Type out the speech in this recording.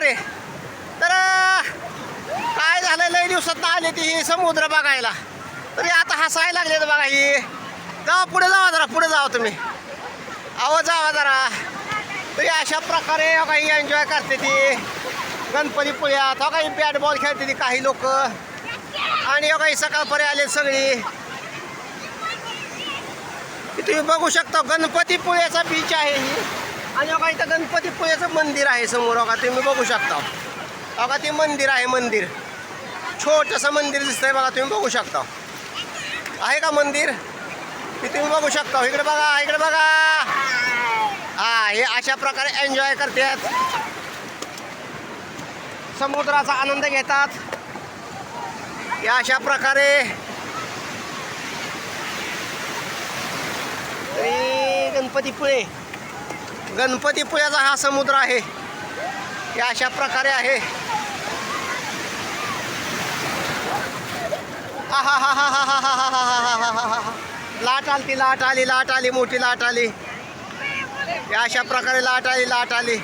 प्रकारे तर काय झालं? लय दिवसात आले ती ही समुद्र बघायला. तरी आता हसायला लागले तर बघा ही. जावा पुढे जावा जरा पुढे जावा तुम्ही. अहो जावा जरा. तरी अशा प्रकारे हो काही एन्जॉय करते ती. गणपती पुळ्यात हो काही बॅट बॉल खेळते ती काही लोक. आणि हो काही सकाळपर्यंत आले सगळी. तुम्ही बघू शकता गणपतीपुळ्याचा बीच आहे ही. आणि बघा इथं गणपतीपुळ्याचं मंदिर आहे समोर बघा तुम्ही बघू शकता. बघा ते मंदिर आहे मंदिर. छोटंसं मंदिर दिसतंय बघा तुम्ही बघू शकता. आहे का मंदिर? हे तुम्ही बघू शकता. हो, इकडे बघा इकडे बघा. हा हे अशा प्रकारे एन्जॉय करतात. समुद्राचा आनंद घेतात. या अशा प्रकारे. गणपतीपुळे गणपतीपुळ्याचा हा समुद्र आहे या अशा प्रकारे आहे आहाहाहाहाहाहाहाहाहाहाहा. लाट आली लाट आली लाट आली मोठी लाट आली या अशा प्रकारे लाट आली लाट आली